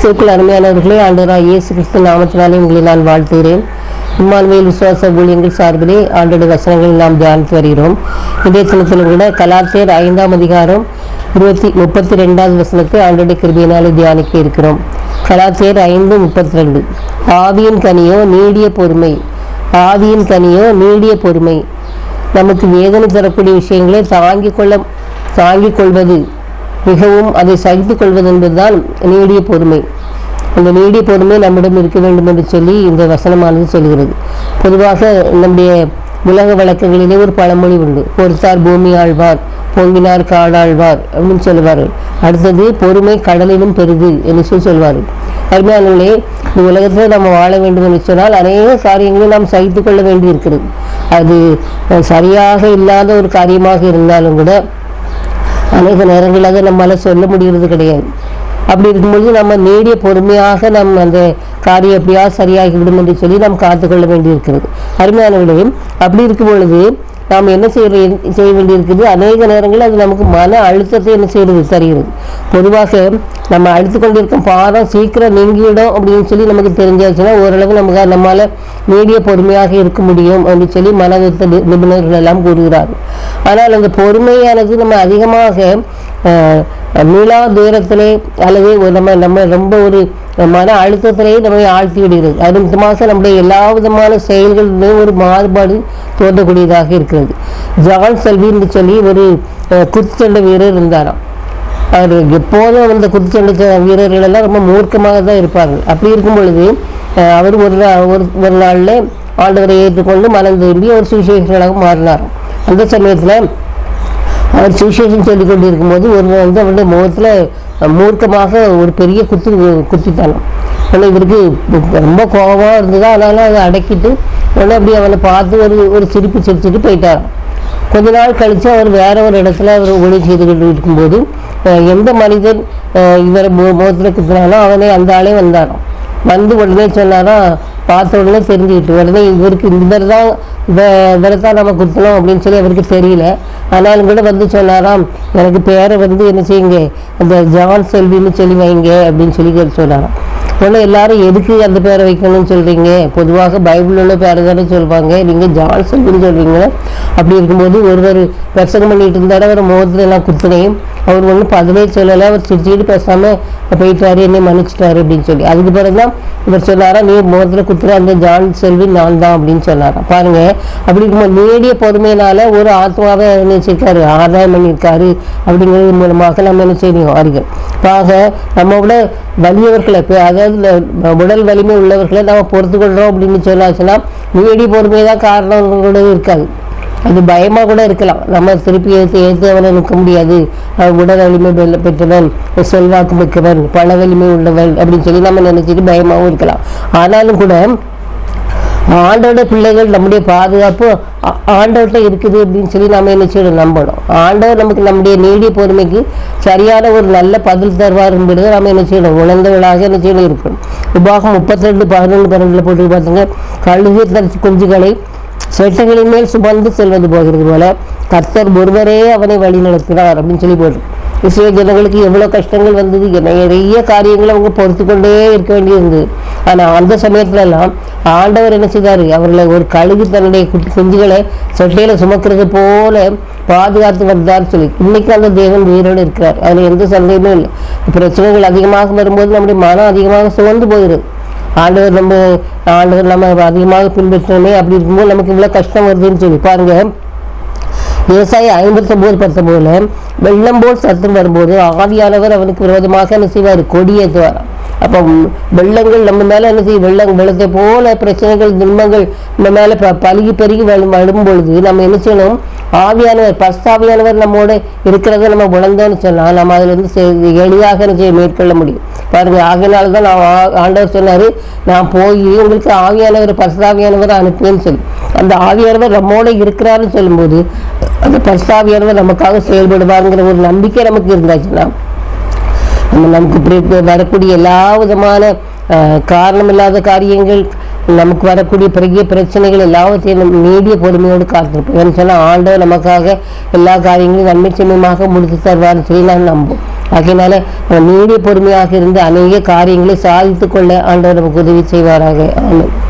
கிறிஸ்துவுக்குள் அருமையானவர்களே ஆண்டராக இயேசு கிறிஸ்து நாமத்தினாலே உங்களை நான் வாழ்த்துகிறேன். இம்மானுவேல் விசுவாச ஊழியங்கள் சார்பிலே ஆண்டோட வசனங்களை நாம் தியானித்து வருகிறோம். இதே தினத்தில் கூட கலாத்தியர் ஐந்தாம் அதிகாரம் இருபத்தி முப்பத்தி ரெண்டாவது வசனத்தை ஆண்டோட கிருபியினாலே தியானிக்க இருக்கிறோம். கலாத்தியர் ஐந்து முப்பத்தி ரெண்டு ஆவியின் கனியோ நீடிய பொறுமை. ஆவியின் கனியோ நீடிய பொறுமை. நமக்கு வேதனை தரக்கூடிய விஷயங்களை தாங்கிக் கொள்ள தாங்கிக் கொள்வது மிகவும் அதை சகித்து கொள்வது என்பதுதான் நீடிய பொறுமை. அந்த நீடிய பொறுமை நம்மிடம் இருக்க வேண்டும் என்று சொல்லி இந்த வசனமானது சொல்கிறது. பொதுவாக நம்முடைய உலக வழக்கங்களிலே ஒரு பழமொழி உண்டு. பொறுத்தார் பூமி ஆழ்வார் பொங்கினார் காடாழ்வார் அப்படின்னு சொல்லுவார்கள். அடுத்தது பொறுமை கடலிலும் பெருது என்று சொல்லி சொல்வார்கள். அருமையானவர்களே இந்த உலகத்தில் நம்ம வாழ வேண்டும் என்று சொன்னால் அநேக காரியங்களை நாம் சகித்து கொள்ள வேண்டி இருக்கிறது அது சரியாக இல்லாத ஒரு காரியமாக இருந்தாலும் கூட அநேக நேரங்களாக அதை நம்மளால் சொல்ல முடிகிறது கிடையாது. அப்படி இருக்கும்பொழுது நம்ம நீடிய பொறுமையாக நம் அந்த காரியம் எப்படியாவது சரியாகிவிடும் என்று சொல்லி நாம் காத்துக்கொள்ள வேண்டியிருக்கிறது. அருமையானவர்களே அப்படி இருக்கும் பொழுது நாம் என்ன செய்ய செய்ய வேண்டியிருக்குது? அநேக நேரங்களில் அது நமக்கு மன அழுத்தத்தை என்ன செய்கிறது தருகிறது. பொதுவாக நம்ம அழுத்து கொண்டிருக்கும் பாதம் சீக்கிரம் நீங்கிடும் அப்படின்னு சொல்லி நமக்கு தெரிஞ்சாச்சுன்னா ஓரளவு நமக்கு நம்மால் நீடிய பொறுமையாக இருக்க முடியும் அப்படின்னு சொல்லி மனதத்த நி- நிபுணர்கள் எல்லாம் கூறுகிறார்கள். ஆனால் அந்த பொறுமையானது நம்ம அதிகமாக நிலா தூரத்திலே அல்லது நம்ம நம்ம ரொம்ப ஒரு மன அழுத்தத்திலேயே நம்மை ஆழ்த்தி விடுகிறது. அது மாதம் நம்முடைய எல்லா விதமான செயல்களிலும் ஒரு மாறுபாடு தோன்றக்கூடியதாக இருக்கிறது. ஜான் செல்வி என்று சொல்லி ஒரு குத்துச்சண்டை வீரர் இருந்தாராம். அவர் எப்போதும் அந்த குத்துச்சண்டை வீரர்கள் எல்லாம் ரொம்ப மூர்க்கமாக தான் இருப்பார்கள். அப்படி இருக்கும் பொழுது அவர் ஒரு ஒரு ஒரு நாளில் ஆண்டவரை ஏற்றுக்கொண்டு மனம் திரும்பி ஒரு சுவிசேஷங்களாக மாறினார். அந்த சமயத்தில் அவர் சுவிசேஷம் சொல்லிக் கொண்டு இருக்கும்போது ஒரு நாள் வந்து அவருடைய முகத்தில் மூர்க்கமாக ஒரு பெரிய குத்து குத்தித்தானாம். ஆனால் இவருக்கு ரொம்ப கோபமாக இருந்தது அதனால அதை அடக்கிட்டு உடனே அப்படி அவனை பார்த்து ஒரு ஒரு சிரிப்பு சிரிச்சுட்டு போயிட்டாராம். கொஞ்ச நாள் கழித்து அவர் வேற ஒரு இடத்துல அவர் ஒளி செய்து கொண்டு இருக்கும்போது எந்த மனிதன் இவரை மு- முகத்தில் குத்தினானோ அவனே அந்த ஆளே வந்தாராம். வந்து உடனே சொன்னாராம் பார்த்த உடனே தெரிஞ்சுக்கிட்டு உடனே இவருக்கு இவர் தான் இவ இவரை தான் நம்ம குத்தணும் அப்படின்னு சொல்லி அவருக்கு தெரியல. ஆனாலும் கூட வந்து சொன்னாராம் எனக்கு பேரை வந்து என்ன செய்யுங்க அந்த ஜான் செல்வின்னு சொல்லி வைங்க அப்படின்னு சொல்லி சொன்னாராம். உடனே எல்லாரும் எதுக்கு அந்த பேரை வைக்கணும்னு சொல்கிறீங்க பொதுவாக பைபிள் உள்ள பேரை தானே சொல்லுவாங்க நீங்கள் ஜான்சன் சொல்கிறீங்களா சொல்கிறீங்க அப்படி இருக்கும்போது ஒருவர் பிரசங்கம் பண்ணிட்டு இருந்தாலும் அவர் முகத்துல எல்லாம் குத்துனையும் அவர் ஒன்றும் பதிலே சொல்லலை அவர் சிரிச்சுட்டு பேசாமல் போயிட்டாரு என்னை மன்னிச்சிட்டாரு அப்படின்னு சொல்லி. அதுக்கு பிறகு தான் இவர் சொன்னாரா நீ முகத்தில் குத்துற அந்த ஜான் செல்வி நான் தான் அப்படின்னு சொன்னாராம் பாருங்க அப்படி இருக்கும்போது நேடிய பொறுமையினால ஒரு ஆத்மாவை நினைச்சிருக்காரு ஆதாயம் பண்ணியிருக்காரு அப்படிங்கிறது மூலமாக நம்ம என்ன செய்யணும் அறிகள் பாக நம்ம விட வலியவர்களை இப்போ அதாவது உடல் வலிமை உள்ளவர்களை நம்ம பொறுத்து கொள்கிறோம் அப்படின்னு சொன்னாச்சுன்னா நீடிய பொறுமை தான் காரணம் கூட இருக்காது. அது பயமாக கூட இருக்கலாம். நம்ம திருப்பி ஏற்று ஏற்று அவனை நிற்க முடியாது. அவன் உடல் வலிமை பெற்றவன் செல்வாக்கு மிக்கவன் பண வலிமை உள்ளவன் அப்படின்னு சொல்லி நம்ம நினைச்சிட்டு பயமாகவும் இருக்கலாம். ஆனாலும் கூட ஆண்டோட பிள்ளைகள் நம்முடைய பாதுகாப்பு ஆ- ஆண்டவர்கிட்ட இருக்குது அப்படின்னு சொல்லி நம்ம என்ன செய்யணும்? நம்பணும். ஆண்டவர் நமக்கு நம்முடைய நீடிய பொறுமைக்கு சரியான ஒரு நல்ல பதில் தருவார் என்பது நம்ம என்ன செய்யணும்? உணர்ந்தவளாக என்ன செய்யணும்? இருக்கணும். உபாகம் முப்பத்தி ரெண்டு பதினொன்று பன்னெண்டில் போட்டு பார்த்துங்க கழுகு தரிசி குஞ்சுகளை செட்டைகளின் மேல் சுமந்து செல்வது போகிறது போல கர்த்தர் ஒருவரே அவனை வழி நடத்தினார் அப்படின்னு சொல்லி போட்டு இஸ்ரேல் ஜனங்களுக்கு எவ்வளோ கஷ்டங்கள் வந்தது என்ன- நிறைய காரியங்களை அவங்க பொறுத்து கொண்டே இருக்க வேண்டியிருந்தது. ஆனால் அந்த சமயத்துலலாம் ஆண்டவர் என்ன செய்தார்? அவர்களை ஒரு கழுகு தன்னுடைய குட்டி குஞ்சுகளை செட்டையில் சுமக்கிறது போல பாதுகாத்து வந்தார்னு சொல்லி. இன்னைக்கு அந்த தேவன் உயிரோடு இருக்கிறார். அதில் எந்த சந்தேகமும் இல்லை. பிரச்சனைகள் அதிகமாக வரும்போது நம்முடைய மனம் அதிகமாக சுமந்து போகிறது. ஆண்டவர் நம்ம ஆண்டவர் நம்ம அதிகமாக பின்பற்றணுமே அப்படி இருக்கும்போது நமக்கு இவ்வளோ கஷ்டம் வருதுன்னு சொல்லி பாருங்க. விவசாயி ஐம்பத்தொம்போது பத்தொம்போதுல வெள்ளம் போல் சத்தம் வரும்போது ஆவியானவர் அவனுக்கு விரோதமாக என்ன செய்வார்? கொடியேற்றுவாராம். அப்போ வெள்ளங்கள் நம்ம மேலே என்ன செய்யும்? வெள்ளம் வெள்ளத்தை போல பிரச்சனைகள் துன்பங்கள் நம்ம மேலே ப பழுகி பெருகி வரும் பொழுது நம்ம என்ன செய்யணும்? ஆவியானவர் பஸ்தாவியானவர் நம்மோட இருக்கிறத நம்ம உணர்ந்தோம்னு சொன்னால் நம்ம அதில் இருந்து எளிதாக என்ன செய்ய மேற்கொள்ள முடியும். பாருங்க ஆகையினால தான் நான் ஆ- ஆண்டவர் சொன்னார் நான் போய் உங்களுக்கு ஆவியானவர் பஸ்தாவியானவர் அனுப்புவேன்னு சொல்லி. அந்த ஆவியானவர் நம்மோட இருக்கிறாருன்னு சொல்லும்போது அந்த பஸ்தாவியானவர் நமக்காக செயல்படுவாருங்கிற ஒரு நம்பிக்கை நமக்கு இருந்தாச்சுன்னா நமக்கு இப்படி வரக்கூடிய எல்லா விதமான காரணமில்லாத காரியங்கள் நமக்கு வரக்கூடிய பெரிய பிரச்சனைகள் எல்லாவற்றையும் நம் நீடிய பொறுமையோடு காத்திருப்போம். ஏன்னு சொன்னால் ஆண்டவர் நமக்காக எல்லா காரியங்களும் நன்மை செம்மையாக முடித்து தருவார்னு சொல்லி நான் நம்புவோம். ஆகையினால நீடிய பொறுமையாக இருந்து அநேக காரியங்களை சாதித்து கொள்ள ஆண்டவர் நமக்கு உதவி செய்வாராக. ஆமென்.